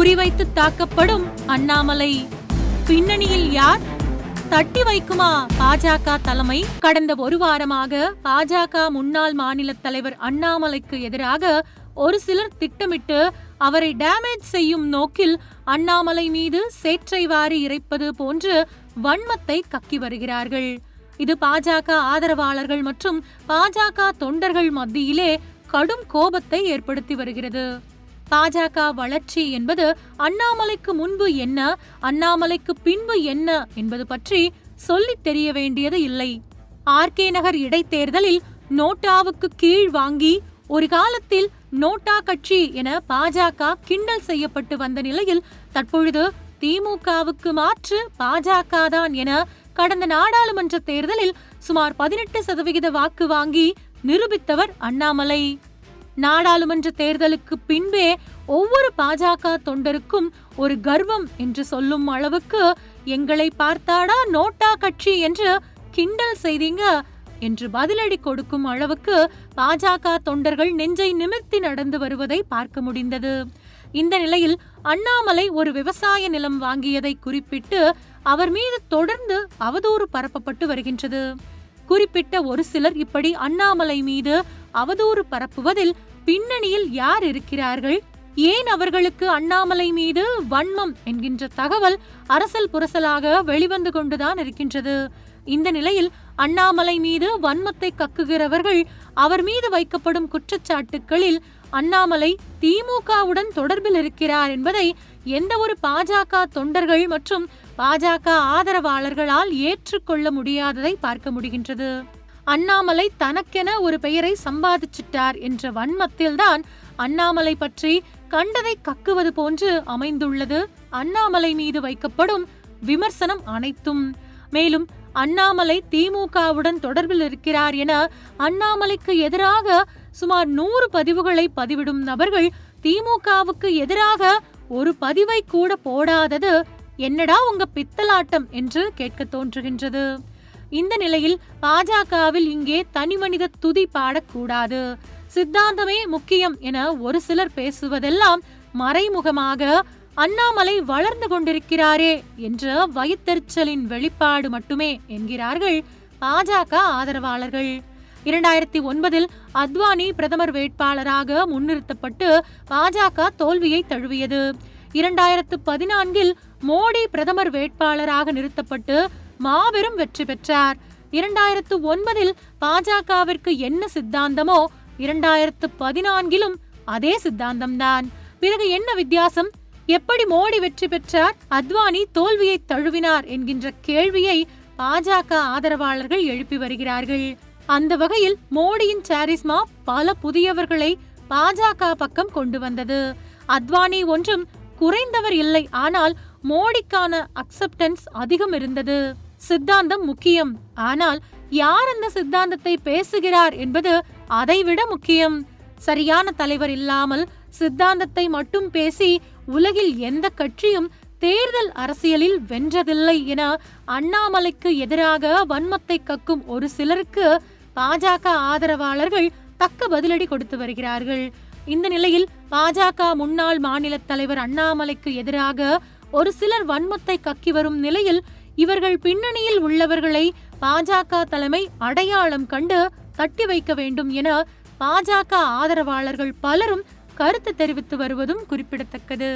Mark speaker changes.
Speaker 1: குறிவைத்து தாக்கப்படும் அண்ணாமலை. பின்னணியில் யார்? தட்டி வைக்குமா பாஜக தலைமை? கடந்த ஒரு வாரமாக பாஜக முன்னாள் மாநில தலைவர் அண்ணாமலைக்கு எதிராக ஒரு சிலர் திட்டமிட்டு அவரை டேமேஜ் செய்யும் நோக்கில் அண்ணாமலை மீது சேற்றை வாரி இறைப்பது போன்று வன்மத்தை கக்கி வருகிறார்கள். இது பாஜக ஆதரவாளர்கள் மற்றும் பாஜக தொண்டர்கள் மத்தியிலே கடும் கோபத்தை ஏற்படுத்தி வருகிறது. பாஜக வளர்ச்சி என்பது அண்ணாமலைக்கு முன்பு என்ன அண்ணாமலைக்கு பின்பு என்ன என்பது பற்றி சொல்லித் தெரிய வேண்டியது இல்லை. ஆர்கே நகர் இடைத்தேர்தலில் நோட்டாவுக்கு கீழ் வாங்கி ஒரு காலத்தில் நோட்டா கட்சி என பாஜக கிண்டல் செய்யப்பட்டு வந்த நிலையில் தற்பொழுது திமுகவுக்கு மாற்று பாஜக தான் என கடந்த நாடாளுமன்ற தேர்தலில் சுமார் பதினெட்டு சதவிகித வாக்கு வாங்கி நிரூபித்தவர் அண்ணாமலை. நாடாளுமன்ற தேர்தலுக்கு பின்பே ஒவ்வொரு பாஜக தொண்டருக்கும் ஒரு கர்வம் என்று சொல்லும் அளவுக்கு எங்களை பார்த்தாடா நோட்டா கட்சி என்று கிண்டல் செய்தீங்க என்று பதிலடி கொடுக்கும் அளவுக்கு பாஜக தொண்டர்கள் நெஞ்சை நிமிர்த்தி நடந்து வருவதை பார்க்க முடிந்தது. இந்த நிலையில் அண்ணாமலை ஒரு விவசாய நிலம் வாங்கியதை குறிப்பிட்டு அவர் மீது தொடர்ந்து அவதூறு பரப்பப்பட்டு வருகின்றது. குறிப்பிட்ட ஒரு சிலர் இப்படி அண்ணாமலை மீது அவதூறு பரப்புவதில் பின்னணியில் யார் இருக்கிறார்கள்? ஏன் அவர்களுக்கு அண்ணாமலை மீது வன்மம் என்கின்ற தகவல் அரசல் புரசலாக வெளிவந்து கொண்டுதான் இருக்கின்றது. இந்த நிலையில் அண்ணாமலை மீது வன்மத்தை கக்குகிறவர்கள் அவர் மீது வைக்கப்படும் குற்றச்சாட்டுகளில் அண்ணாமலை திமுகவுடன் தொடர்பில் இருக்கிறார் என்பதை எந்த ஒரு பாஜக தொண்டர்கள் மற்றும் பாஜக ஆதரவாளர்களால் ஏற்றுக்கொள்ள முடியாததை பார்க்க முடிகின்றது. அண்ணாமலை தனக்கென ஒரு பெயரை சம்பாதிச்சிட்டார் என்ற வன்மத்தில்தான் அண்ணாமலை பற்றி கண்டதை கக்குவது போன்று அமைந்துள்ளது. அண்ணாமலை மீது வைக்கப்படும் விமர்சனம் அனைத்தும். மேலும் அண்ணாமலை திமுகவுடன் தொடர்பில் இருக்கிறார் என அண்ணாமலைக்கு எதிராக சுமார் நூறு பதிவுகளை பதிவிடும் நபர்கள் திமுகவுக்கு எதிராக ஒரு பதிவை கூட போடாதது என்னடா உங்க பித்தலாட்டம் என்று கேட்க தோன்றுகின்றது. இந்த நிலையில் பாஜகவில் இங்கே தனிமனித துதி பாடக்கூடாது. சித்தாந்தமே முக்கியம் என ஒரு சிலர் பேசுவதெல்லாம் மறைமுகமாக அண்ணாமலை வளர்ந்து கொண்டிருக்கிறாரே என்ற வயித்தெரிச்சலின் வெளிப்பாடு மட்டுமே என்கிறார்கள் பாஜக ஆதரவாளர்கள். இரண்டாயிரத்தி ஒன்பதில் அத்வானி பிரதமர் வேட்பாளராக முன்னிறுத்தப்பட்டு பாஜக தோல்வியை தழுவியது. இரண்டாயிரத்து பதினான்கில் மோடி பிரதமர் வேட்பாளராக நிறுத்தப்பட்டு மாபெரும் வெற்றி பெற்றார். இரண்டாயிரத்து ஒன்பதில் பாஜகவிற்கு என்ன சித்தாந்தமோ இரண்டாயிரத்து பதினான்கிலும் அதே சித்தாந்தம்தான். பிறகு என்ன வித்தியாசம்? எப்படி மோடி வெற்றி பெற்றார்? அத்வானி தோல்வியை தழுவினார் என்கின்ற கேள்வியை பாஜக ஆதரவாளர்கள் எழுப்பி வருகிறார்கள். அந்த வகையில் மோடியின் சாரிஸ்மா பல புதியவர்களை பாஜக பக்கம் கொண்டு வந்தது. அத்வானி ஒன்றும் குறைந்தவர் இல்லை. ஆனால் மோடிக்கான அக்செப்டன்ஸ் அதிகம் இருந்தது. சித்தாந்தம் முக்கியம். ஆனால் யார் அந்த சித்தாந்தத்தை பேசுகிறார் என்பது அதைவிட முக்கியம். சரியான தலைவர் இல்லாமல் சித்தாந்தத்தை மட்டும் பேசி உலகில் எந்த கட்சியும் தேர்தல் அரசியலில் வென்றதில்லை என அண்ணாமலைக்கு எதிராக வன்மத்தை கக்கும் ஒரு சிலருக்கு பாஜக ஆதரவாளர்கள் தக்க பதிலடி கொடுத்து வருகிறார்கள். இந்த நிலையில் பாஜக முன்னாள் மாநில தலைவர் அண்ணாமலைக்கு எதிராக ஒரு சிலர் வன்மத்தை கக்கி வரும் நிலையில் இவர்கள் பின்னணியில் உள்ளவர்களை பாஜக தலைமை அடையாளம் கண்டு தட்டி வைக்க வேண்டும் என பாஜக ஆதரவாளர்கள் பலரும் கருத்து தெரிவித்து வருவதும் குறிப்பிடத்தக்கது.